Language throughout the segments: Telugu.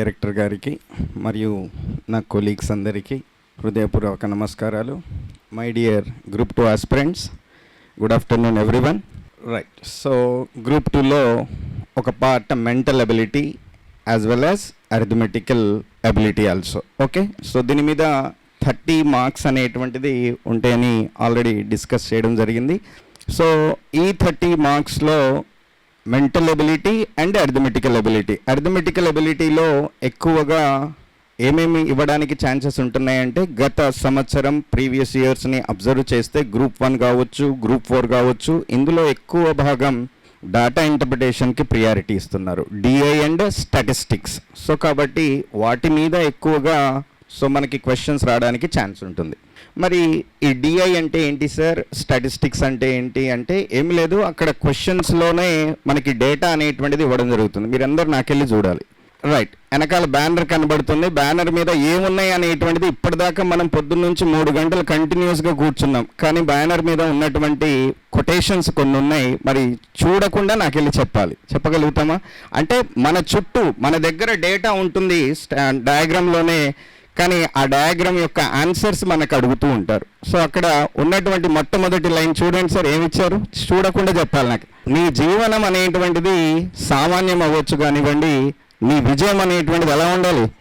డైరెక్టర్ గారికి మరియు నా కొలీగ్స్ అందరికీ హృదయపూర్వక నమస్కారాలు. My dear group two aspirants good afternoon everyone right so group టూలో ఒక part mental ability as well as arithmetical ability also okay so దీని మీద థర్టీ మార్క్స్ అనేటువంటిది ఉంటాయని ఆల్రెడీ డిస్కస్ చేయడం జరిగింది. సో ఈ thirty మార్క్స్లో mental ability and arithmetical ability arithmetical ఎబిలిటీలో ఎక్కువగా ఏమేమి ఇవ్వడానికి ఛాన్సెస్ ఉంటున్నాయంటే గత సంవత్సరం ప్రీవియస్ ఇయర్స్ని అబ్జర్వ్ చేస్తే గ్రూప్ వన్ కావచ్చు గ్రూప్ ఫోర్ కావచ్చు ఇందులో ఎక్కువ భాగం డాటా ఇంటర్ప్రిటేషన్కి ప్రియారిటీ ఇస్తున్నారు. డిఐ అండ్ స్టాటిస్టిక్స్ సో కాబట్టి వాటి మీద ఎక్కువగా సో మనకి క్వశ్చన్స్ రావడానికి ఛాన్స్ ఉంటుంది. మరి ఈ డిఐ అంటే ఏంటి సార్ స్టాటిస్టిక్స్ అంటే ఏంటి? అంటే ఏమి లేదు. అక్కడ క్వశ్చన్స్లోనే మనకి డేటా అనేటువంటిది ఇవ్వడం జరుగుతుంది. మీరందరూ నాకెళ్ళి చూడాలి. రైట్ వెనకాల బ్యానర్ కనబడుతుంది. బ్యానర్ మీద ఏమున్నాయి అనేటువంటిది ఇప్పటిదాకా మనం పొద్దున్న నుంచి మూడు గంటలు కంటిన్యూస్గా కూర్చున్నాం. కానీ బ్యానర్ మీద ఉన్నటువంటి కొటేషన్స్ కొన్ని ఉన్నాయి. మరి చూడకుండా నాకెళ్ళి చెప్పాలి. చెప్పగలుగుతామా? అంటే మన చుట్టూ మన దగ్గర డేటా ఉంటుంది. డయాగ్రామ్లోనే కానీ ఆ డయాగ్రామ్ యొక్క ఆన్సర్స్ మనకు అడుగుతూ ఉంటారు. సో అక్కడ ఉన్నటువంటి మొట్టమొదటి లైన్ చూడండి సార్ ఏమిచ్చారు? చూడకుండా చెప్పాలి నాకు. నీ జీవనం అనేటువంటిది సామాన్యం అవ్వచ్చు కానివ్వండి నీ విజయం అనేటువంటిది ఎలా ఉండాలి?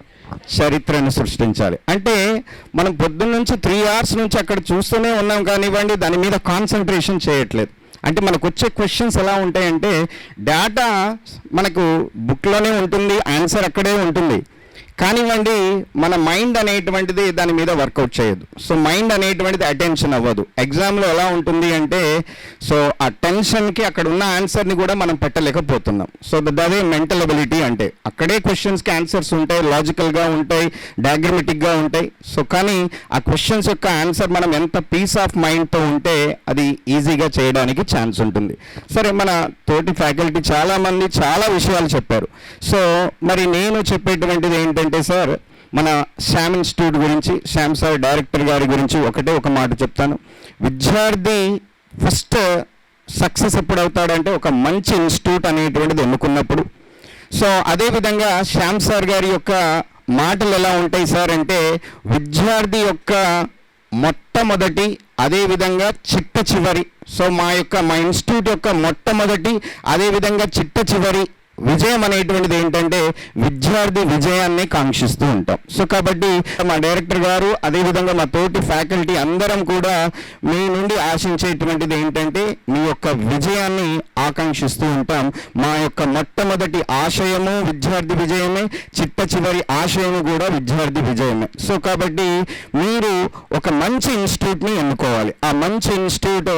చరిత్రను సృష్టించాలి. అంటే మనం పొద్దున్న నుంచి త్రీ అవర్స్ నుంచి అక్కడ చూస్తూనే ఉన్నాం కానివ్వండి దాని మీద కాన్సన్ట్రేషన్ చేయట్లేదు. అంటే మనకు వచ్చే క్వశ్చన్స్ ఎలా ఉంటాయంటే డేటా మనకు బుక్లోనే ఉంటుంది ఆన్సర్ అక్కడే ఉంటుంది. కానివ్వండి మన మైండ్ అనేటువంటిది దాని మీద వర్కౌట్ చేయదు. సో మైండ్ అనేటువంటిది అటెన్షన్ అవ్వదు. ఎగ్జామ్లో ఎలా ఉంటుంది అంటే సో ఆ టెన్షన్కి అక్కడ ఉన్న ఆన్సర్ని కూడా మనం పెట్టలేకపోతున్నాం. సో అదే మెంటల్ అబిలిటీ అంటే అక్కడే క్వశ్చన్స్కి ఆన్సర్స్ ఉంటాయి లాజికల్గా ఉంటాయి డయాగ్రమెటిక్గా ఉంటాయి. సో కానీ ఆ క్వశ్చన్స్ యొక్క ఆన్సర్ మనం ఎంత పీస్ ఆఫ్ మైండ్తో ఉంటే అది ఈజీగా చేయడానికి ఛాన్స్ ఉంటుంది. సరే మన తోటి ఫ్యాకల్టీ చాలామంది చాలా విషయాలు చెప్పారు. సో మరి నేను చెప్పేటువంటిది ఏంటంటే సార్ మన శ్యామ్ ఇన్స్టిట్యూట్ గురించి శ్యామ్ సార్ డైరెక్టర్ గారి గురించి ఒకటే ఒక మాట చెప్తాను. విద్యార్థి ఫస్ట్ సక్సెస్ ఎప్పుడు అవుతాడంటే ఒక మంచి ఇన్స్టిట్యూట్ అనేటువంటిది ఎన్నుకున్నప్పుడు. సో అదేవిధంగా శ్యామ్ సార్ గారి యొక్క మాటలు ఎలా ఉంటాయి సార్ అంటే విద్యార్థి యొక్క మొట్టమొదటి అదేవిధంగా చిట్ట చివరి. సో మా యొక్క మా ఇన్స్టిట్యూట్ యొక్క మొట్టమొదటి అదేవిధంగా చిట్ట చివరి విజయం అనేటువంటిది ఏంటంటే విద్యార్థి విజయాన్ని కాంక్షిస్తూ ఉంటాం. సో కాబట్టి మా డైరెక్టర్ గారు అదేవిధంగా మా తోటి ఫ్యాకల్టీ అందరం కూడా మీ నుండి ఆశించేటువంటిది ఏంటంటే మీ యొక్క విజయాన్ని ఆకాంక్షిస్తూ ఉంటాం. మా యొక్క మొట్టమొదటి ఆశయము విద్యార్థి విజయమే చిట్ట చివరి ఆశయము కూడా విద్యార్థి విజయమే. సో కాబట్టి మీరు ఒక మంచి ఇన్స్టిట్యూట్ని ఎన్నుకోవాలి. ఆ మంచి ఇన్స్టిట్యూట్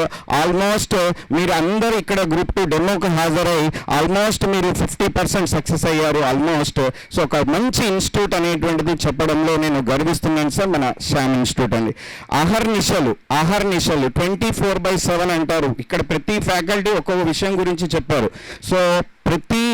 ఆల్మోస్ట్ మీరు అందరూ ఇక్కడ గ్రూప్ టూ డెమోకి హాజరై ఆల్మోస్ట్ మీరు ఫిఫ్టీ పర్సెంట్ సక్సెస్ అయ్యారు ఆల్మోస్ట్. సో ఒక మంచి ఇన్స్టిట్యూట్ అనేటువంటిది చెప్పడంలో నేను గర్విస్తున్నాను సార్ మన శ్యామ్ ఇన్స్టిట్యూట్ అండి. అహర్నిశలు అహర్నిశలు ట్వంటీ ఫోర్ బై సెవెన్ అంటారు. ఇక్కడ ప్రతి ఫ్యాకల్టీ ఒక్కొక్క విషయం గురించి చెప్పారు. సో ప్రతి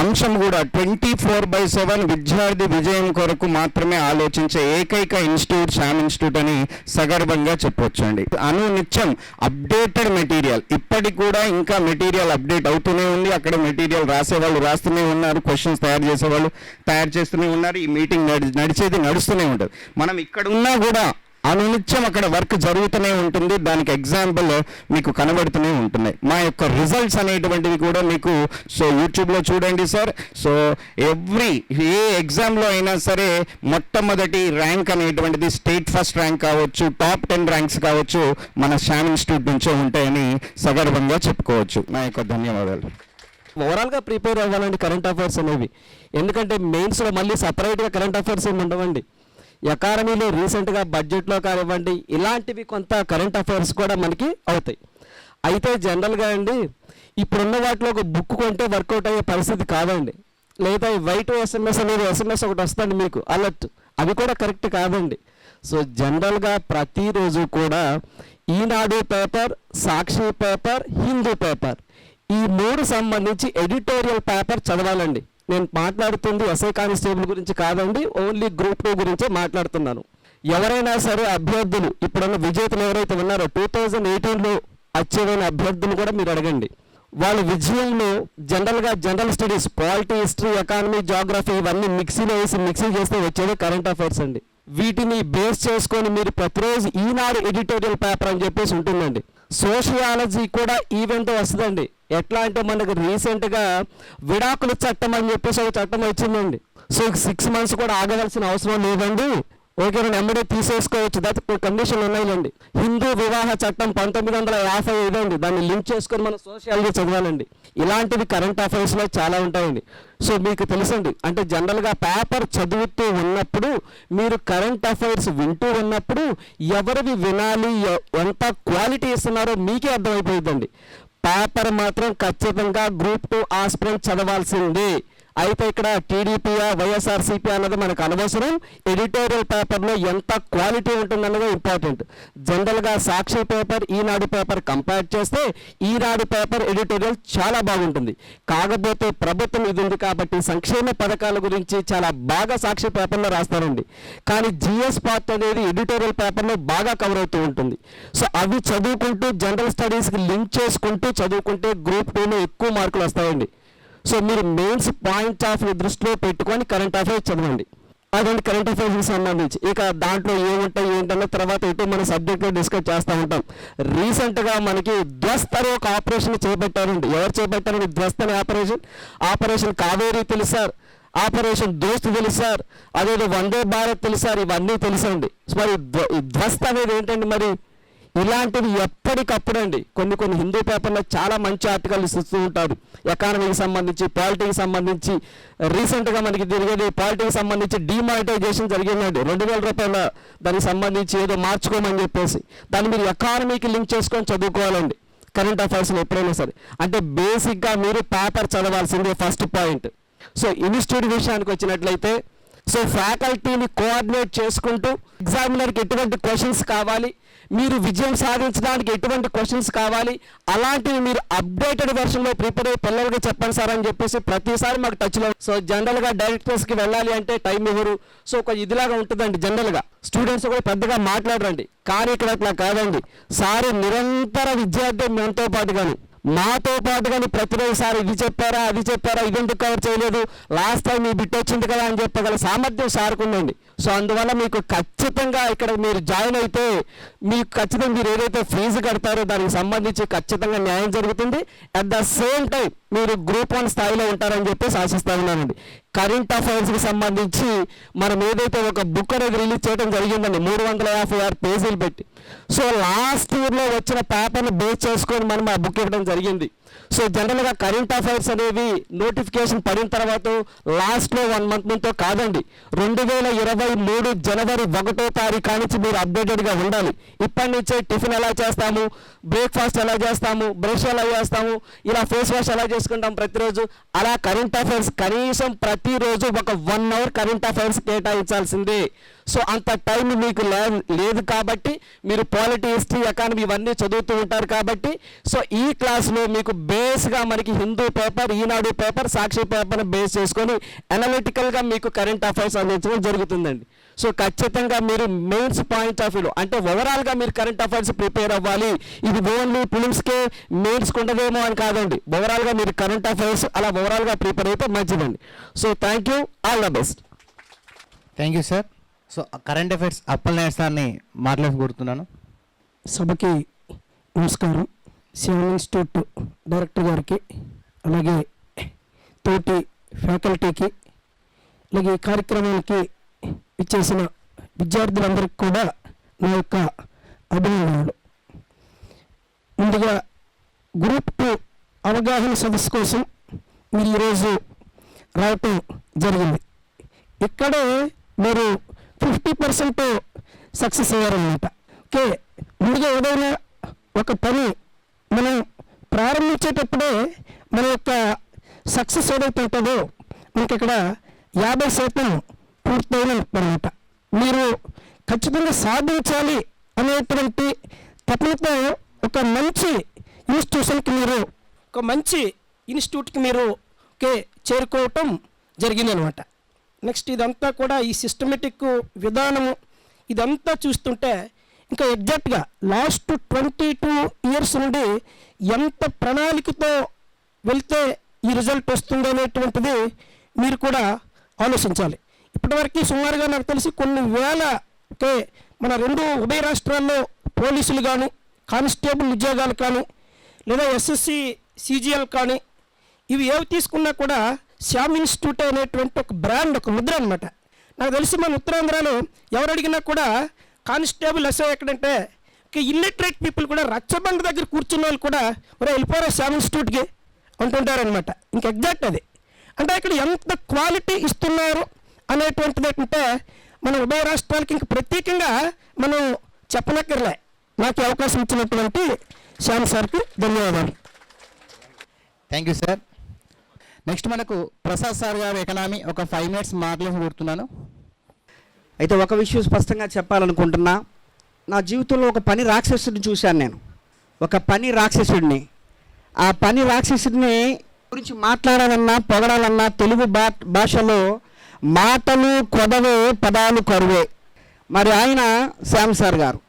అంశం కూడా ట్వంటీ ఫోర్ బై సెవెన్ విద్యార్థి విజయం కొరకు మాత్రమే ఆలోచించే ఏకైక ఇన్స్టిట్యూట్ శామ్ ఇన్స్టిట్యూట్ అని సగర్భంగా చెప్పొచ్చు అండి అను నిత్యం అప్డేటెడ్ మెటీరియల్. ఇప్పటికి కూడా ఇంకా మెటీరియల్ అప్డేట్ అవుతూనే ఉంది. అక్కడ మెటీరియల్ రాసేవాళ్ళు రాస్తూనే ఉన్నారు. క్వశ్చన్స్ తయారు చేసేవాళ్ళు తయారు చేస్తూనే ఉన్నారు. ఈ మీటింగ్ నడిచేది నడుస్తూనే ఉంటుంది. మనం ఇక్కడ ఉన్నా కూడా అనునిత్యం అక్కడ వర్క్ జరుగుతూనే ఉంటుంది. దానికి ఎగ్జాంపుల్ మీకు కనబడుతూనే ఉంటున్నాయి. మా యొక్క రిజల్ట్స్ అనేటువంటివి కూడా మీకు సో యూట్యూబ్లో చూడండి సార్ సో ఎవ్రీ ఏ ఎగ్జామ్లో అయినా సరే మొట్టమొదటి ర్యాంక్ అనేటువంటిది స్టేట్ ఫస్ట్ ర్యాంక్ కావచ్చు టాప్ టెన్ ర్యాంక్స్ కావచ్చు మన శ్యామ్ ఇన్స్టిట్యూట్ నుంచే ఉంటాయని సగర్వంగా చెప్పుకోవచ్చు. నా యొక్క ధన్యవాదాలు. ఓవరాల్గా ప్రిపేర్ అవ్వాలండి కరెంట్ అఫైర్స్ అనేవి. ఎందుకంటే మెయిన్స్లో మళ్ళీ సపరేట్గా కరెంట్ అఫైర్స్ ఏమి ఉండవండి. ఎకానమీలో రీసెంట్గా బడ్జెట్లో కానివ్వండి ఇలాంటివి కొంత కరెంట్ అఫైర్స్ కూడా మనకి అవుతాయి. అయితే జనరల్గా అండి ఇప్పుడున్న వాటిలో ఒక బుక్ కొంటే వర్కౌట్ అయ్యే పరిస్థితి కాదండి. లేదా వైట్ ఎస్ఎంఎస్ అనేది ఎస్ఎంఎస్ ఒకటి వస్తుంది మీకు అలర్ట్ అవి కూడా కరెక్ట్ కాదండి. సో జనరల్గా ప్రతిరోజు కూడా Eenadu paper Sakshi paper Hindu paper ఈ మూడు సంబంధించి ఎడిటోరియల్ పేపర్ చదవాలండి. నేను మాట్లాడుతుంది ఎస్ఐ కానిస్టేబుల్ గురించి కాదండి ఓన్లీ గ్రూప్ టూ గురించే మాట్లాడుతున్నాను. ఎవరైనా సరే అభ్యర్థులు ఇప్పుడున్న విజేతలు ఎవరైతే ఉన్నారో టూ థౌజండ్ ఎయిటీన్లో అచ్చేవైన అభ్యర్థులు కూడా మీరు అడగండి. వాళ్ళ విజయంలో జనరల్గా general studies polity history economy geography ఇవన్నీ మిక్సీలో వేసి మిక్సీ చేస్తే వచ్చేది కరెంట్ అఫైర్స్ అండి. వీటిని బేస్ చేసుకొని మీరు ప్రతిరోజు ఈనాడు ఎడిటోరియల్ పేపర్ అని చెప్పేసి ఉంటుందండి. సోషియాలజీ కూడా ఈవెంట్ వస్తుందండి. ఎట్లా అంటే మనకు రీసెంట్గా విడాకుల చట్టం అని చెప్పేసి ఒక చట్టం వచ్చిందండి. సో సిక్స్ మంత్స్ కూడా ఆగవలసిన అవసరం లేదండి. ఓకే నేను ఎంబడే తీసేసుకోవచ్చు. దట్ కండిషన్లు ఉన్నాయిలండి. హిందూ వివాహ చట్టం పంతొమ్మిది వందల యాభై ఐదు అండి దాన్ని లింక్ చేసుకొని మనం సోషియాలజీ చదవాలండి. ఇలాంటివి కరెంట్ అఫైర్స్లో చాలా ఉంటాయండి. సో మీకు తెలుసండి అంటే జనరల్గా పేపర్ చదువుతూ ఉన్నప్పుడు మీరు కరెంట్ అఫైర్స్ వింటూ ఉన్నప్పుడు ఎవరివి వినాలి ఎ- ఎంత క్వాలిటీ ఇస్తున్నారో మీకే అర్థమైపోయిందండి పేపర్ మాత్రం ఖచ్చితంగా గ్రూప్ టూ ఆస్పిరెంట్ చదవాల్సిందే. అయితే ఇక్కడ టీడీపీయా వైఎస్ఆర్సీపీ అన్నది మనకు అనవసరం. ఎడిటోరియల్ పేపర్లో ఎంత క్వాలిటీ ఉంటుందన్నది ఇంపార్టెంట్. జనరల్గా Sakshi paper Eenadu paper compare చేస్తే ఈనాడు పేపర్ ఎడిటోరియల్ చాలా బాగుంటుంది. కాకపోతే ప్రభుత్వం ఇది ఉంది కాబట్టి సంక్షేమ పథకాల గురించి చాలా బాగా సాక్షి పేపర్లో రాస్తారండి. కానీ జిఎస్ పార్ట్ అనేది ఎడిటోరియల్ పేపర్లో బాగా కవర్ అవుతూ ఉంటుంది. సో అవి చదువుకుంటూ జనరల్ స్టడీస్కి లింక్ చేసుకుంటూ చదువుకుంటే గ్రూప్ టూలో ఎక్కువ మార్కులు వస్తాయండి. సో మీరు మెయిన్స్ పాయింట్ ఆఫ్ వ్యూ దృష్టిలో పెట్టుకొని కరెంట్ అఫైర్స్ చదవండి. అదండి కరెంట్ అఫైర్స్కి సంబంధించి. ఇక దాంట్లో ఏముంటాయి ఏంటన్న తర్వాత ఇటు మన సబ్జెక్ట్లో డిస్కస్ చేస్తూ ఉంటాం. రీసెంట్గా మనకి ధ్వస్త్ ఒక ఆపరేషన్ చేపట్టారండి. ఎవరు చేపట్టారండి? ధ్వస్త్ అనే ఆపరేషన్ ఆపరేషన్ కావేరీ తెలుసు ఆపరేషన్ దోస్త్ తెలుసు సార్. అదేదో వందే భారత్ తెలుసా ఇవన్నీ తెలుసండి. మరి ధ్వస్త ధ్వస్త్ అనేది ఏంటండి మరి? ఇలాంటివి ఎప్పటికప్పుడు అండి. కొన్ని కొన్ని హిందూ పేపర్లో చాలా మంచి ఆర్టికల్స్ ఇస్తూ ఉంటారు. ఎకానమీకి సంబంధించి పాలిటీకి సంబంధించి రీసెంట్గా మనకి జరిగేది పాలిటీకి సంబంధించి డిమానిటైజేషన్ జరిగిందండి. రెండు వేల రూపాయల దానికి సంబంధించి ఏదో మార్చుకోమని చెప్పేసి. దాన్ని మీరు ఎకానమీకి లింక్ చేసుకొని చదువుకోవాలండి. కరెంట్ అఫైర్స్లో ఎప్పుడైనా సరే. అంటే బేసిక్గా మీరు పేపర్ చదవాల్సిందే ఫస్ట్ పాయింట్. సో ఇన్స్టిట్యూట్ విషయానికి వచ్చినట్లయితే సో ఫ్యాకల్టీని కోఆర్డినేట్ చేసుకుంటూ ఎగ్జామినర్కి ఎటువంటి క్వశ్చన్స్ కావాలి మీరు విజయం సాధించడానికి ఎటువంటి క్వశ్చన్స్ కావాలి అలాంటివి మీరు అప్డేటెడ్ వెర్షన్లో ప్రిపేర్ అయ్యి పిల్లలకి చెప్పండి సార్ అని చెప్పేసి ప్రతిసారి మాకు టచ్లో సో జనరల్గా డైరెక్టర్స్కి వెళ్ళాలి అంటే టైం ఇవ్వరు. సో ఒక ఇదిలాగా ఉంటుందండి జనరల్గా. స్టూడెంట్స్ కూడా పెద్దగా మాట్లాడరండి. కానీ ఇక్కడ అట్లా కాదండి. సారు నిరంతర విద్యార్థి మనతో పాటు కానీ మాతో పాటు కానీ ప్రతిరోజు సార్ ఇది చెప్పారా అది చెప్పారా ఇదెందుకు ఎందుకు కవర్ చేయలేదు? లాస్ట్ టైం మీ బిట్ వచ్చింది కదా అని చెప్పగల సామర్థ్యం సార్కుందండి సో అందువల్ల మీకు ఖచ్చితంగా ఇక్కడ మీరు జాయిన్ అయితే మీకు ఖచ్చితంగా మీరు ఏదైతే ఫీజు కడతారో దానికి సంబంధించి ఖచ్చితంగా న్యాయం జరుగుతుంది. అట్ ద సేమ్ టైం మీరు గ్రూప్ వన్ స్థాయిలో ఉంటారని చెప్పేసి ఆశిస్తా ఉన్నానండి. కరెంట్ అఫైర్స్కి సంబంధించి మనం ఏదైతే ఒక బుక్ అనేది రిలీజ్ చేయడం జరిగిందండి మూడు వందల యాభై ఆరు పేజీలు పెట్టి. సో లాస్ట్ ఇయర్లో వచ్చిన పేపర్ని బేస్ చేసుకొని మనం ఆ బుక్ ఇవ్వడం జరిగింది. సో జనరల్గా కరెంట్ అఫైర్స్ అనేవి నోటిఫికేషన్ పడిన తర్వాత లాస్ట్లో వన్ మంత్ ముందుతో కాదండి. రెండు వేల ఇరవై మూడు జనవరి ఒకటో తారీఖు నుంచి మీరు అప్డేటెడ్గా ఉండాలి. ఇప్పటి నుంచే టిఫిన్ ఎలా చేస్తాము? బ్రేక్ఫాస్ట్ ఎలా చేస్తాము? బ్రష్ ఎలా చేస్తాము? ఇలా ఫేస్ వాష్ ఎలా చేసుకుంటాం ప్రతిరోజు? అలా కరెంట్ అఫైర్స్ కనీసం ప్రతిరోజు ఒక వన్ అవర్ కరెంట్ అఫైర్స్ కేటాయించాల్సిందే. సో అంత టైం మీకు లే- లేదు కాబట్టి మీరు పాలిటీ హిస్టరీ ఎకానమీ ఇవన్నీ చదువుతూ ఉంటారు కాబట్టి సో ఈ క్లాస్లో మీకు బేస్గా మనకి హిందూ పేపర్ ఈనాడు పేపర్ సాక్షి పేపర్ని బేస్ చేసుకొని అనలిటికల్గా మీకు కరెంట్ అఫైర్స్ అందించడం జరుగుతుందండి. సో ఖచ్చితంగా మీరు మెయిన్స్ పాయింట్ ఆఫ్ వ్యూలో అంటే ఓవరాల్గా మీరు కరెంట్ అఫైర్స్ ప్రిపేర్ అవ్వాలి. ఇది ఓన్లీ ఫిలిమ్స్కే మెయిన్స్కి ఉండదేమో అని కాదండి. ఓవరాల్గా మీరు కరెంట్ అఫైర్స్ అలా ఓవరాల్గా ప్రిపేర్ అయితే మంచిదండి. So thank you all the best thank you sir so current affairs Appalanaidu సార్ని మాట్లాడి కోరుతున్నాను. సభకి నమస్కారం. సిఎం ఇన్స్టిట్యూట్ డైరెక్టర్ గారికి అలాగే తోటి ఫ్యాకల్టీకి అలాగే ఈ కార్యక్రమానికి ఇచ్చేసిన విద్యార్థులందరికీ కూడా నా యొక్క అభినందనలు. ముందుగా గ్రూప్ టూ అవగాహన సదస్సు కోసం మీరు ఈరోజు రావటం జరిగింది. ఇక్కడే మీరు ఫిఫ్టీ పర్సెంట్ సక్సెస్ అయ్యారనమాట ఓకే ముందుగా ఏదైనా ఒక పని మనం ప్రారంభించేటప్పుడే మన యొక్క సక్సెస్ ఏదైతే ఉంటుందో మనకి ఇక్కడ యాభై శాతం పూర్తయిన అనమాట మీరు ఖచ్చితంగా సాధించాలి అనేటువంటి తపనతో ఒక మంచి ఇన్స్టిట్యూషన్కి మీరు ఒక మంచి ఇన్స్టిట్యూట్కి మీరు ఓకే చేరుకోవటం జరిగిందనమాట నెక్స్ట్ ఇదంతా కూడా ఈ సిస్టమేటిక్ విధానము. ఇదంతా చూస్తుంటే ఇంకా ఎగ్జాక్ట్గా లాస్ట్ ట్వంటీ టూ ఇయర్స్ నుండి ఎంత ప్రణాళికతో వెళ్తే ఈ రిజల్ట్ వస్తుంది అనేటువంటిది మీరు కూడా ఆలోచించాలి. ఇప్పటివరకు సుమారుగా నాకు తెలిసి కొన్ని వేలకే మన రెండు ఉభయ రాష్ట్రాల్లో పోలీసులు కానీ కానిస్టేబుల్ ఉద్యోగాలు కానీ లేదా ఎస్ఎస్సి సిజిఎల్ కానీ ఇవి ఏవి తీసుకున్నా కూడా శ్యామ్ ఇన్స్టిట్యూట్ అనేటువంటి ఒక బ్రాండ్ ఒక ముద్ర అనమాట నాకు తెలిసి మన ఉత్తరాంధ్రలో ఎవరు అడిగినా కూడా కానిస్టేబుల్ ఎస్ఐ ఎక్కడంటే ఇల్లిటరేట్ పీపుల్ కూడా రచ్చబండ దగ్గర కూర్చున్న వాళ్ళు కూడా ఒరే వెళ్ళిపోరా శ్యామ్ ఇన్స్టిట్యూట్కి అంటుంటారనమాట ఇంక ఎగ్జాక్ట్ అది. అంటే ఇక్కడ ఎంత క్వాలిటీ ఇస్తున్నారు అనేటువంటిది ఏంటంటే మన ఉభయ రాష్ట్రాలకి ఇంక ప్రత్యేకంగా మనం చెప్పనక్కర్లే. నాకు అవకాశం ఇచ్చినటువంటి శ్యామ్ సార్కి ధన్యవాదాలు. Thank you sir. నెక్స్ట్ మనకు ప్రసాద్ సార్ గారు ఎకనామీ ఒక ఫైవ్ మినిట్స్ మాట్లాడి కోరుతున్నాను అయితే ఒక విషయం స్పష్టంగా చెప్పాలనుకుంటున్నా. నా జీవితంలో ఒక పని రాక్షసుడిని చూశాను నేను. ఒక పని రాక్షసుడిని. ఆ పని రాక్షసుడిని గురించి మాట్లాడాలన్నా పొగడాలన్నా తెలుగు భా భాషలో మాటలు కొదవే పదాలు కరువే. మరి ఆయన శ్యామ్ సార్ గారు.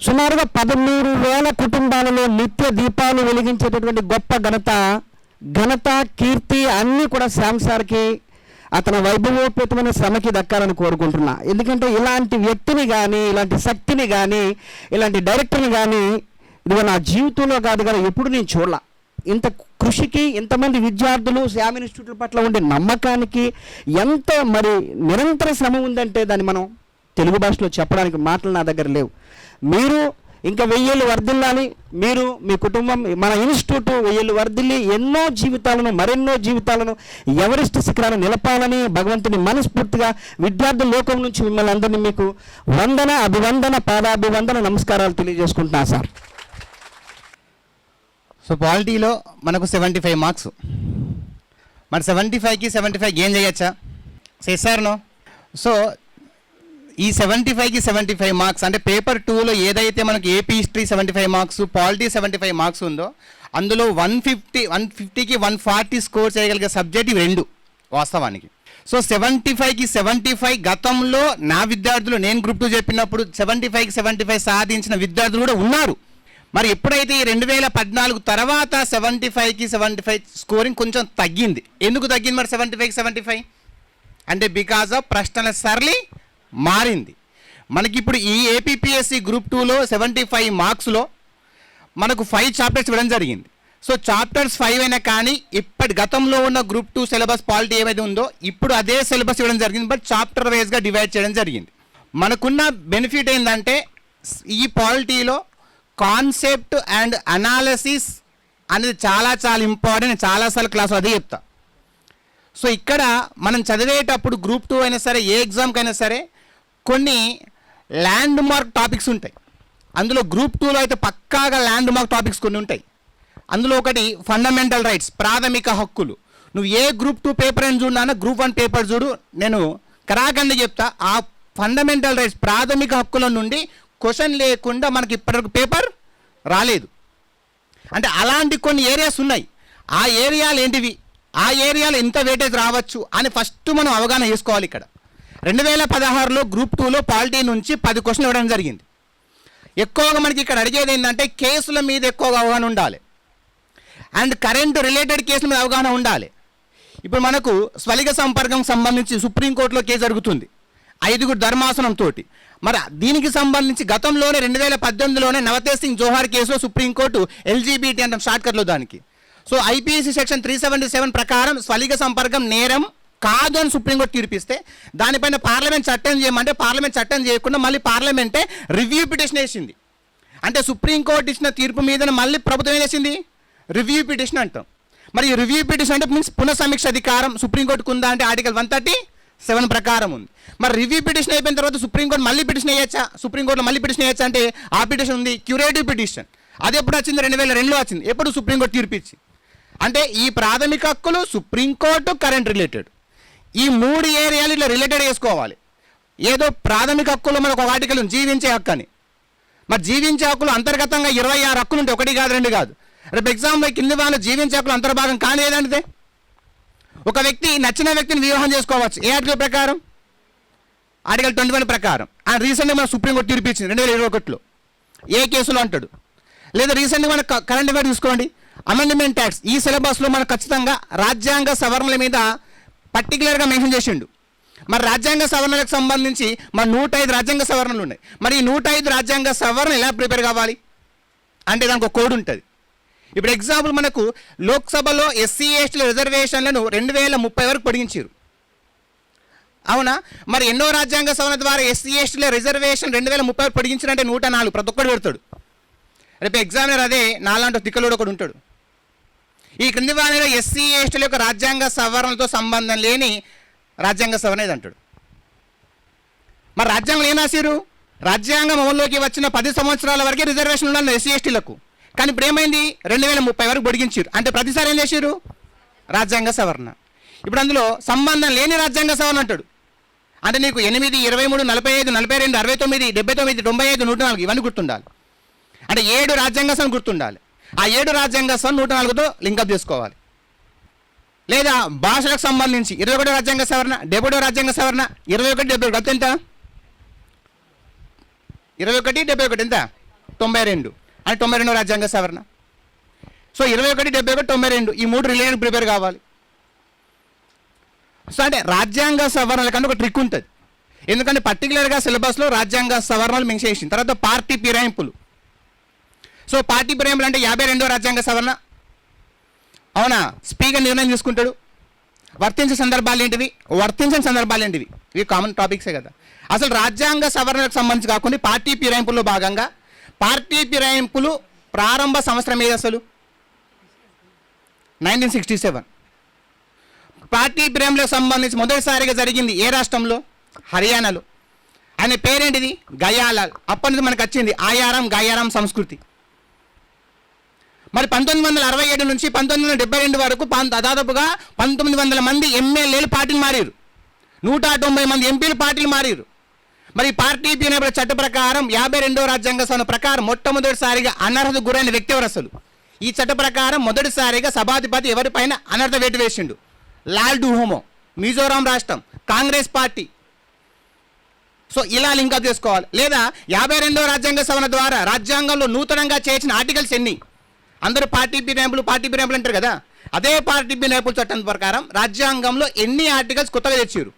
సుమారుగా పదమూడు వేల కుటుంబాలలో నిత్య దీపాలు వెలిగించేటటువంటి గొప్ప ఘనత ఘనత కీర్తి అన్నీ కూడా శ్యామ్ సార్కి అతని వైభవోపేతమైన శ్రమకి దక్కాలని కోరుకుంటున్నా. ఎందుకంటే ఇలాంటి వ్యక్తిని కానీ ఇలాంటి శక్తిని కానీ ఇలాంటి డైరెక్టర్ని కానీ ఇదిగో నా జీవితంలో కాదు కానీ ఎప్పుడు నేను చూడలా. ఇంత కృషికి ఇంతమంది విద్యార్థులు శ్యామ్ ఇన్స్టిట్యూట్ పట్ల ఉండే నమ్మకానికి ఎంత మరి నిరంతర శ్రమ ఉందంటే దాన్ని మనం తెలుగు భాషలో చెప్పడానికి మాటలు నా దగ్గర లేవు. మీరు ఇంకా వెయ్యేళ్ళు వర్ధిల్లాలి. మీరు మీ కుటుంబం మన ఇన్స్టిట్యూట్ వెయ్యేళ్ళు వర్ధిల్లి ఎన్నో జీవితాలను మరెన్నో జీవితాలను ఎవరెస్ట్ శిఖరాలు నిలపాలని భగవంతుని మనస్ఫూర్తిగా విద్యార్థుల లోకం నుంచి మిమ్మల్ని అందరినీ మీకు వందన అభివందన పాదాభివందన నమస్కారాలు తెలియజేసుకుంటున్నా సార్. సో పాలిటీలో మనకు సెవెంటీ ఫైవ్ మార్క్స్. మరి సెవెంటీ ఫైవ్కి సెవెంటీ ఫైవ్ గేమ్ చేయొచ్చా? చేశారు సో ఈ సెవెంటీ ఫైవ్కి సెవెంటీ ఫైవ్ మార్క్స్ అంటే పేపర్ టూలో ఏదైతే మనకి AP history seventy five marks polity seventy five marks ఉందో అందులో వన్ ఫిఫ్టీ వన్ ఫిఫ్టీకి వన్ ఫార్టీ స్కోర్ చేయగలిగే సబ్జెక్ట్ ఇవి రెండు వాస్తవానికి. సో సెవెంటీ ఫైవ్కి సెవెంటీ ఫైవ్ గతంలో నా విద్యార్థులు నేను గ్రూప్ టూ చెప్పినప్పుడు సెవెంటీ ఫైవ్కి సెవెంటీ ఫైవ్ సాధించిన విద్యార్థులు కూడా ఉన్నారు. మరి ఎప్పుడైతే ఈ రెండు వేల పద్నాలుగు తర్వాత సెవెంటీ ఫైవ్కి సెవెంటీ ఫైవ్ స్కోరింగ్ కొంచెం తగ్గింది. ఎందుకు తగ్గింది మరి సెవెంటీ ఫైవ్కి సెవెంటీ ఫైవ్ అంటే బికాజ్ ఆఫ్ ప్రశ్నల సరళి మారింది. మనకి ఇప్పుడు ఈ ఏపీపీఎస్సి గ్రూప్ టూలో సెవెంటీ ఫైవ్ మార్క్స్లో మనకు ఫైవ్ చాప్టర్స్ ఇవ్వడం జరిగింది. సో చాప్టర్స్ ఫైవ్ అయినా కానీ ఇప్పటి గతంలో ఉన్న గ్రూప్ టూ సిలబస్ పాలిటీ ఏమైతే ఉందో ఇప్పుడు అదే సిలబస్ ఇవ్వడం జరిగింది. బట్ చాప్టర్ వైజ్గా డివైడ్ చేయడం జరిగింది. మనకున్న బెనిఫిట్ ఏంటంటే ఈ పాలిటీలో కాన్సెప్ట్ అండ్ అనాలసిస్ అనేది చాలా చాలా ఇంపార్టెంట్ చాలాసార్లు క్లాస్ అదే చెప్తా. సో ఇక్కడ మనం చదివేటప్పుడు గ్రూప్ టూ అయినా సరే ఏ ఎగ్జామ్కి అయినా సరే కొన్ని ల్యాండ్ మార్క్ టాపిక్స్ ఉంటాయి. అందులో గ్రూప్ టూలో అయితే పక్కాగా ల్యాండ్ మార్క్ టాపిక్స్ కొన్ని ఉంటాయి. అందులో ఒకటి ఫండమెంటల్ రైట్స్ ప్రాథమిక హక్కులు. నువ్వు ఏ గ్రూప్ టూ పేపర్ అని చూడన్నా గ్రూప్ వన్ పేపర్ చూడు నేను కరాఖండి చెప్తా. ఆ ఫండమెంటల్ రైట్స్ ప్రాథమిక హక్కుల నుండి క్వశ్చన్ లేకుండా మనకి ఇప్పటివరకు పేపర్ రాలేదు. అంటే అలాంటి కొన్ని ఏరియాస్ ఉన్నాయి. ఆ ఏరియాలు ఏంటివి? ఆ ఏరియాలో ఎంత వేటేజ్ రావచ్చు? అని ఫస్ట్ మనం అవగాహన చేసుకోవాలి ఇక్కడ. రెండు వేల పదహారులో గ్రూప్ టూలో పాలిటీ నుంచి పది క్వశ్చన్లు ఇవ్వడం జరిగింది. ఎక్కువగా మనకి ఇక్కడ అడిగేది ఏంటంటే కేసుల మీద ఎక్కువగా అవగాహన ఉండాలి. అండ్ కరెంటు రిలేటెడ్ కేసుల మీద అవగాహన ఉండాలి. ఇప్పుడు మనకు స్వలిగ సంపర్కం సంబంధించి సుప్రీంకోర్టులో కేసు జరుగుతుంది. ఐదుగురు ధర్మాసనం తోటి. మరి దీనికి సంబంధించి గతంలోనే రెండు వేల పద్దెనిమిదిలోనే నవతేజ్ సింగ్ జోహార్ కేసులో సుప్రీంకోర్టు ఎల్జీబీటీ అంటాం షార్ట్కట్లో దానికి. So IPC section three seventy seven ప్రకారం స్వలిగ సంపర్కం నేరం కాదు అని సుప్రీంకోర్టు తీర్పిస్తే దానిపైన పార్లమెంట్ చట్టం చేయమంటే పార్లమెంట్ చట్టం చేయకుండా మళ్ళీ పార్లమెంటే రివ్యూ పిటిషన్ వేసింది. అంటే సుప్రీంకోర్టు ఇచ్చిన తీర్పు మీద మళ్ళీ ప్రభుత్వం ఏం చేసింది? రివ్యూ పిటిషన్ అంటాం. మరి ఈ రివ్యూ పిటిషన్ అంటే మీన్స్ పునఃసమీక్ష అధికారం సుప్రీంకోర్టుకు ఉందా అంటే ఆర్టికల్ వన్ థర్టీ సెవెన్ ప్రకారం ఉంది. మరి రివ్యూ పిటిషన్ అయిపోయిన తర్వాత సుప్రీంకోర్టు మళ్ళీ పిటిషన్ వేయచ్చా? సుప్రీంకోర్టులో మళ్ళీ పిటిషన్ వేయచ్చా అంటే ఆ పిటిషన్ ఉంది క్యూరేటివ్ పిటిషన్. అది ఎప్పుడు వచ్చింది? రెండు వేల రెండులో వచ్చింది. ఎప్పుడు సుప్రీంకోర్టు తీర్పు అంటే ఈ ప్రాథమిక హక్కులు సుప్రీంకోర్టు కరెంట్ రిలేటెడ్. ఈ మూడు ఏరియాలు ఇట్లా రిలేటెడ్ చేసుకోవాలి. ఏదో ప్రాథమిక హక్కులు మనకు ఒక ఆర్టికల్ జీవించే హక్కు అని. మరి జీవించే హక్కులు అంతర్గతంగా ఇరవై ఆరు హక్కులు ఉంటాయి ఒకటి కాదు రెండు కాదు. రేపు ఎగ్జామ్లో కింది వాళ్ళు జీవించే హక్కులు అంతర్భాగం కానీ ఏదంటే ఒక వ్యక్తి నచ్చిన వ్యక్తిని వివాహం చేసుకోవచ్చు. ఏ ఆర్టికల్ ప్రకారం? ఆర్టికల్ ట్వంటీ వన్ ప్రకారం. ఆ రీసెంట్గా మన సుప్రీంకోర్టు తీర్పు ఇచ్చింది రెండు వేల ఇరవై ఒకటిలో. ఏ కేసులో అంటాడు? లేదా రీసెంట్గా మన కరెంట్ అఫైర్ తీసుకోండి. అమెండ్మెంట్ ట్యాక్స్ ఈ సిలబస్లో మనకు ఖచ్చితంగా రాజ్యాంగ సవరణల మీద పర్టికులర్గా మెన్షన్ చేసిండు. మరి రాజ్యాంగ సవరణలకు సంబంధించి మరి నూట ఐదు రాజ్యాంగ సవరణలు ఉన్నాయి. మరి ఈ నూట ఐదు రాజ్యాంగ సవరణ ఎలా ప్రిపేర్ కావాలి? అంటే దానికి ఒక కోడ్ ఉంటుంది. ఇప్పుడు ఎగ్జాంపుల్ మనకు లోక్సభలో ఎస్సీ ఎస్టీల రిజర్వేషన్లను రెండు వేల ముప్పై వరకు పొడిగించారు అవునా? మరి ఎన్నో రాజ్యాంగ సవరణ ద్వారా ఎస్సీ ఎస్టీల రిజర్వేషన్ రెండు వేల ముప్పై వరకు పొడిగించారంటే నూట నాలుగు ప్రతి ఒక్కడు పెడతాడు. రేపు ఎగ్జామినర్ అదే నాలాంటి తిక్కలోడు ఒకడు ఉంటాడు. ఈ క్రింది వారిలో ఎస్సీ ఎస్టీల యొక్క రాజ్యాంగ సవరణలతో సంబంధం లేని రాజ్యాంగ సవరణ ఇది అంటాడు మరి రాజ్యాంగం ఏం రాశారు రాజ్యాంగం అమల్లోకి వచ్చిన పది సంవత్సరాల వరకే రిజర్వేషన్ ఉండాలి ఎస్సీ ఎస్టీలకు. కానీ ఇప్పుడు ఏమైంది? రెండు వేల ముప్పై వరకు పొడిగించారు అంటే ప్రతిసారి ఏం చేశారు రాజ్యాంగ సవరణ. ఇప్పుడు అందులో సంబంధం లేని రాజ్యాంగ సవరణ అంటాడు. అంటే నీకు ఎనిమిది ఇరవై మూడు నలభై ఐదు నలభై రెండు అరవై తొమ్మిది డెబ్బై తొమ్మిది తొంభై ఐదు నూట నాలుగు ఇవన్నీ గుర్తుండాలి. అంటే ఏడు రాజ్యాంగ సవరణ గుర్తుండాలి. ఆ ఏడు రాజ్యాంగ సభ నూట నాలుగుతో లింకప్ చేసుకోవాలి. లేదా భాషలకు సంబంధించి ఇరవై ఒకటో రాజ్యాంగ సవరణ డెబ్బై రాజ్యాంగ సవరణ ఇరవై ఒకటి డెబ్బై ఒకటి ఎంత ఇరవై ఒకటి డెబ్బై ఒకటి ఎంత? తొంభై రెండు. అంటే తొంభై రెండో రాజ్యాంగ సవరణ సో ఇరవై ఒకటి డెబ్బై ఒకటి తొంభై రెండు ఈ మూడు రిలేటెడ్ ప్రిపేర్ కావాలి. సో అంటే రాజ్యాంగ సవరణల కంటే ఒక ట్రిక్ ఉంటుంది. ఎందుకంటే పర్టికులర్గా సిలబస్లో రాజ్యాంగ సవరణలు మెన్షన్ చేసింది తర్వాత పార్టీ ఫిరాయింపులు సో పార్టీ ప్రేమలు అంటే యాభై రెండో రాజ్యాంగ సవరణ. అవునా? స్పీకర్ నిర్ణయం తీసుకుంటాడు. వర్తించే సందర్భాలు ఏంటివి? వర్తించిన సందర్భాలు ఏంటివి? ఇవి కామన్ టాపిక్సే కదా. అసలు రాజ్యాంగ సవరణకు సంబంధించి కాకుండా పార్టీ ఫిరాయింపుల్లో భాగంగా పార్టీ ఫిరాయింపులు ప్రారంభ సంవత్సరం ఏది అసలు? Nineteen sixty seven. పార్టీ ఫిరాయింపులకు సంబంధించి మొదటిసారిగా జరిగింది ఏ రాష్ట్రంలో? హర్యానాలో. ఆయన పేరేంటిది? గయాలాల్. అప్పటి నుంచి మనకు వచ్చింది ఆయారం గయారం సంస్కృతి. మరి పంతొమ్మిది వందల అరవై ఏడు నుంచి పంతొమ్మిది వందల డెబ్బై రెండు వరకు దాదాపుగా పంతొమ్మిది వందల మంది ఎమ్మెల్యేలు పార్టీలు మారారు. నూట తొంభై మంది ఎంపీలు పార్టీలు మారారు. మరి పార్టీ పీనబడి చట్ట ప్రకారం యాభై రెండవ రాజ్యాంగ సభ ప్రకారం మొట్టమొదటిసారిగా అనర్హత గురైన వ్యక్తి ఎవరు అసలు? ఈ చట్ట ప్రకారం మొదటిసారిగా సభాధిపతి ఎవరిపైన అనర్హత వేటు వేసిండు? లాల్ డూహోమో మిజోరాం రాష్ట్రం కాంగ్రెస్ పార్టీ. సో ఇలా లింకప్ చేసుకోవాలి. లేదా యాభై రెండవ రాజ్యాంగ సవరణ ద్వారా రాజ్యాంగంలో నూతనంగా చేసిన ఆర్టికల్స్ ఎన్ని? అందరూ పార్టీ బినాయింపులు పార్టీ బినాయింపులు అంటారు కదా. అదే పార్టీ బినాయింపుల చట్టం ప్రకారం రాజ్యాంగంలో ఎన్ని ఆర్టికల్స్ కొత్తగా తెచ్చారు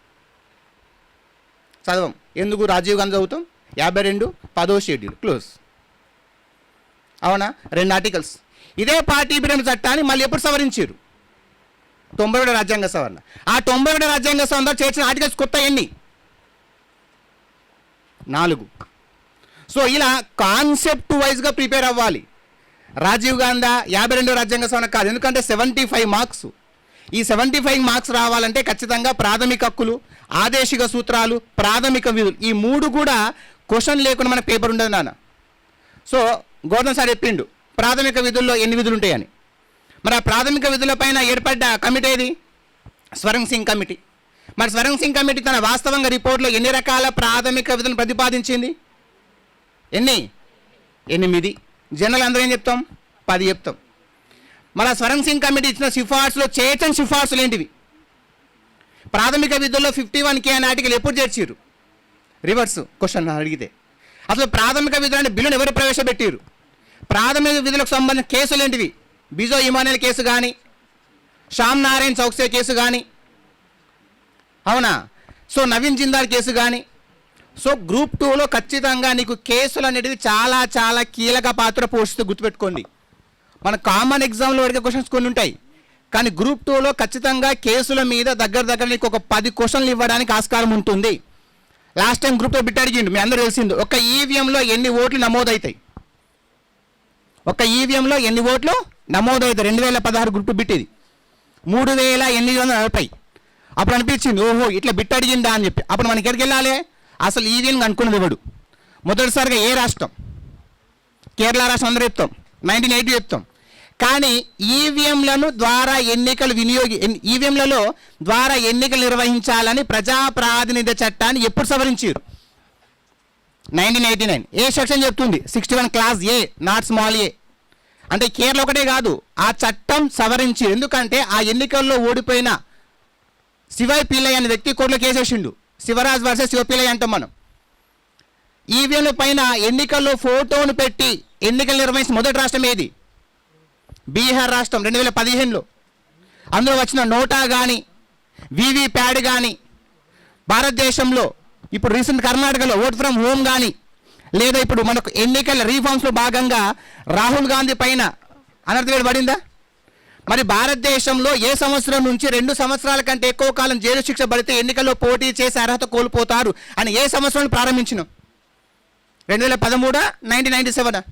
చదవం. ఎందుకు రాజీవ్ గాంధీ చదువుతాం? యాభై రెండు పదో షెడ్యూల్. క్లోజ్. అవునా? రెండు ఆర్టికల్స్. ఇదే పార్టీ బినాయింపు చట్టాన్ని మళ్ళీ ఎప్పుడు సవరించారు తొంభై ఒకటి రాజ్యాంగ సవరణ. ఆ తొంభై ఒకటి రాజ్యాంగ సవరణ చేసిన ఆర్టికల్స్ కొత్త ఎన్ని? నాలుగు. సో ఇలా కాన్సెప్ట్ వైజ్గా ప్రిపేర్ అవ్వాలి. రాజీవ్ గాంధీ యాభై రెండో రాజ్యాంగ సవరణ కాదు. ఎందుకంటే సెవెంటీ ఫైవ్ మార్క్స్ ఈ సెవెంటీ ఫైవ్ మార్క్స్ రావాలంటే ఖచ్చితంగా ప్రాథమిక హక్కులు ఆదేశిక సూత్రాలు ప్రాథమిక విధులు. ఈ మూడు కూడా క్వశ్చన్ లేకుండా మన పేపర్ ఉండదు నాన్న. సో గౌతమ్ సార్ చెప్పిండు ప్రాథమిక విధుల్లో ఎన్ని విధులు ఉంటాయని. మరి ఆ ప్రాథమిక విధుల పైన ఏర్పడ్డ కమిటీ ఏది? స్వరంగ్ సింగ్ కమిటీ. మరి స్వరంగ్ సింగ్ కమిటీ తన వాస్తవంగా రిపోర్ట్లో ఎన్ని రకాల ప్రాథమిక విధులను ప్రతిపాదించింది? ఎన్ని? ఎనిమిది. జనరల్ అందరూ ఏం చెప్తాం? పది చెప్తాం. మన స్వరంగ్ సింగ్ కమిటీ ఇచ్చిన సిఫార్సులో చేతన్ సిఫార్సులు ఏంటివి? ప్రాథమిక విద్యలో ఫిఫ్టీ వన్ కే అనే ఆర్టికల్ ఎప్పుడు చేర్చారు రివర్స్ క్వశ్చన్ అడిగితే. అసలు ప్రాథమిక విధులు అంటే బిల్లును ఎవరు ప్రవేశపెట్టారు ప్రాథమిక విధులకు సంబంధించిన కేసులు ఏంటివి? బిజో ఇమానియల్ కేసు కానీ శ్యామ్ నారాయణ్ చౌక్సే కేసు కానీ అవునా? సో నవీన్ జిందాల్ కేసు కానీ సో గ్రూప్ టూలో ఖచ్చితంగా నీకు కేసులు అనేటివి చాలా చాలా కీలక పాత్ర పోషిస్తూ గుర్తుపెట్టుకోండి. మన కామన్ ఎగ్జామ్లో అడిగే క్వశ్చన్స్ కొన్ని ఉంటాయి. కానీ గ్రూప్ టూలో ఖచ్చితంగా కేసుల మీద దగ్గర దగ్గర నీకు ఒక పది క్వశ్చన్లు ఇవ్వడానికి ఆస్కారం ఉంటుంది. లాస్ట్ టైం గ్రూప్లో బిట్ అడిగిండు మీ అందరూ తెలిసింది. ఒక ఈవీఎంలో ఎన్ని ఓట్లు నమోదవుతాయి ఒక ఈవీఎంలో ఎన్ని ఓట్లు నమోదవుతాయి రెండు వేల పదహారు గ్రూప్ బిట్ ఇది. మూడు వేల ఎనిమిది వందల నలభై. అప్పుడు అనిపించింది ఓహో ఇట్లా బిట్ అడిగిందా అని చెప్పి. అప్పుడు మనకి ఎక్కడికి వెళ్ళాలి? అసలు ఈవీఎం అనుకున్నది ఇవ్వడు మొదటిసారిగా ఏ రాష్ట్రం? కేరళ రాష్ట్రం అందరూ చెప్తాం. నైన్టీన్ ఎయిటీ చెప్తాం. కానీ ఈవీఎంలను ద్వారా ఎన్నికలు వినియోగి ఈవీఎంలలో ద్వారా ఎన్నికలు నిర్వహించాలని ప్రజా ప్రాతినిధ్య చట్టాన్ని ఎప్పుడు సవరించారు? Nineteen eighty nine. ఏ సెక్షన్ చెప్తుంది? Sixty one clause A not small A. అంటే కేరళ ఒకటే కాదు ఆ చట్టం సవరించి ఎందుకంటే ఆ ఎన్నికల్లో ఓడిపోయిన శివాయ్ పిల్లయ్య అనే వ్యక్తి కోర్టులో కేసేసిండు శివరాజ్ వర్సెస్ శివపిల్లయ్య అంటాం మనం. ఈవీఎంల పైన ఎన్నికల్లో ఫోటోను పెట్టి ఎన్నికలు నిర్వహించిన మొదటి రాష్ట్రం ఏది? బీహార్ రాష్ట్రం రెండు వేల పదిహేనులో. అందులో వచ్చిన నోటా కానీ వివి ప్యాడ్ కానీ భారతదేశంలో ఇప్పుడు రీసెంట్ కర్ణాటకలో ఓట్ ఫ్రమ్ హోమ్ కానీ లేదా ఇప్పుడు మనకు ఎన్నికల రీఫార్మ్స్లో భాగంగా రాహుల్ గాంధీ పైన అనర్థవేడు పడిందా? మరి భారతదేశంలో ఏ సంవత్సరం నుంచి రెండు సంవత్సరాల కంటే ఎక్కువ కాలం జైలు శిక్ష పడితే ఎన్నికల్లో పోటీ చేసే అర్హత కోల్పోతారు అని ఏ సంవత్సరం ప్రారంభించిన? రెండు వేల పదమూడా? Nineteen ninety సెవెనా?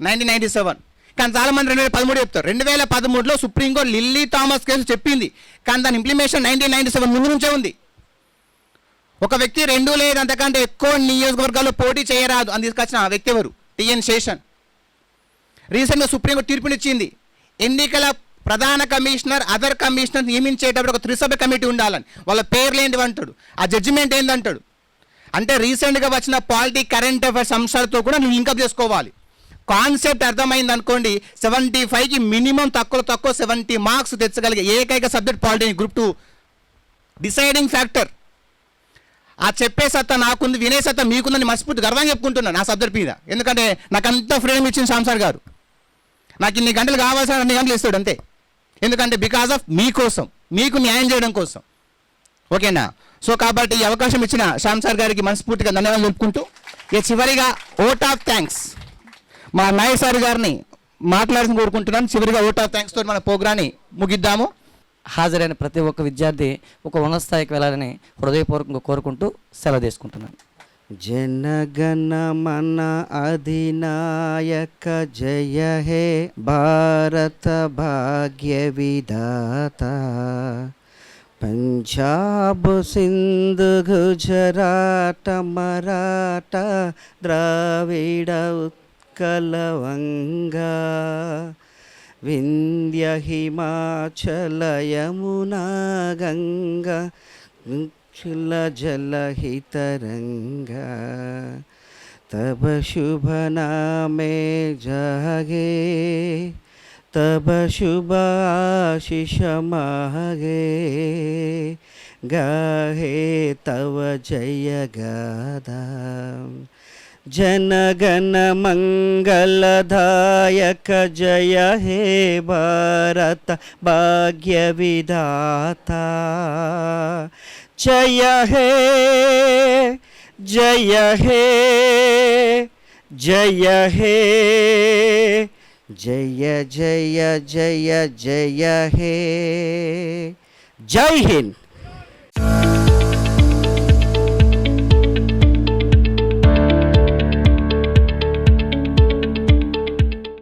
Nineteen ninety seven. కానీ చాలామంది రెండు వేల పదమూడు చెప్తారు. రెండు వేల పదమూడులో సుప్రీంకోర్టు లిల్లీ థామస్ కేసు చెప్పింది. కానీ దాని ఇంప్లిమేషన్ నైన్టీన్ నైన్టీ సెవెన్ ముందు నుంచే ఉంది. ఒక వ్యక్తి రెండు లేదు అంతకంటే ఎక్కువ నియోజకవర్గాల్లో పోటీ చేయరాదు అని తీసుకొచ్చిన ఆ వ్యక్తి ఎవరు? టిఎన్ శేషన్. రీసెంట్గా సుప్రీంకోర్టు తీర్పునిచ్చింది. ఎన్నికల ప్రధాన కమిషనర్ అదర్ కమిషనర్ నియమించేటప్పుడు ఒక త్రిసభ్య కమిటీ ఉండాలని. వాళ్ళ పేర్లు ఏంటి అంటాడు? ఆ జడ్జిమెంట్ ఏంటంటాడు అంటే రీసెంట్గా వచ్చిన పాలిటీ కరెంట్ అఫైర్స్ అంశాలతో కూడా నువ్వు ఇంకప్ చేసుకోవాలి. కాన్సెప్ట్ అర్థమైంది అనుకోండి సెవెంటీ ఫైవ్కి మినిమం తక్కువ తక్కువ సెవెంటీ మార్క్స్ తెచ్చగలిగే ఏకైక subject polity group two deciding factor ఆ చెప్పే సత్తా నాకుంది వినే సత్తా మీకుందని మనస్ఫూర్తి గర్వంగా చెప్పుకుంటున్నాను నా సబ్జెక్ట్ మీద. ఎందుకంటే నాకు అంత ఫ్రీడమ్ ఇచ్చింది సాంసార్ గారు. నాకు ఇన్ని గంటలు కావాల్సిన అన్ని గంటలు ఇస్తాడు అంతే. ఎందుకంటే బికాస్ ఆఫ్ మీకోసం మీకు న్యాయం చేయడం కోసం. ఓకేనా? సో కాబట్టి ఈ అవకాశం ఇచ్చిన శ్యామ్ సార్ గారికి మనస్ఫూర్తిగా ధన్యవాదాలు చెప్పుకుంటూ ఇక చివరిగా ఓట్ ఆఫ్ థ్యాంక్స్ మా నాయక్ సార్ గారిని మాట్లాడాలని కోరుకుంటున్నాను చివరిగా ఓట్ ఆఫ్ థ్యాంక్స్ తోటి మన ప్రోగ్రాన్ని ముగిద్దాము. హాజరైన ప్రతి ఒక్క విద్యార్థి ఒక ఉన్నత స్థాయికి వెళ్ళాలని హృదయపూర్వకంగా కోరుకుంటూ సెలవు తీసుకుంటున్నాను. జనగణ మన అధినాయక జయ హే భారత భాగ్య విధాత. పంజాబ్ సింధు గుజరాట మరాఠ ద్రావిడ ఉత్కల వంగా. हितरङ्गा तब शुभ नामे जागे, तब शुभ आशीष मागे। गाहे तव जय गाधा जनगणमङ्गलदायक जय हे भारत, भाग्यविधाता। जय हे जय हे जय हे जय जय जय जय हे। जय हिंद।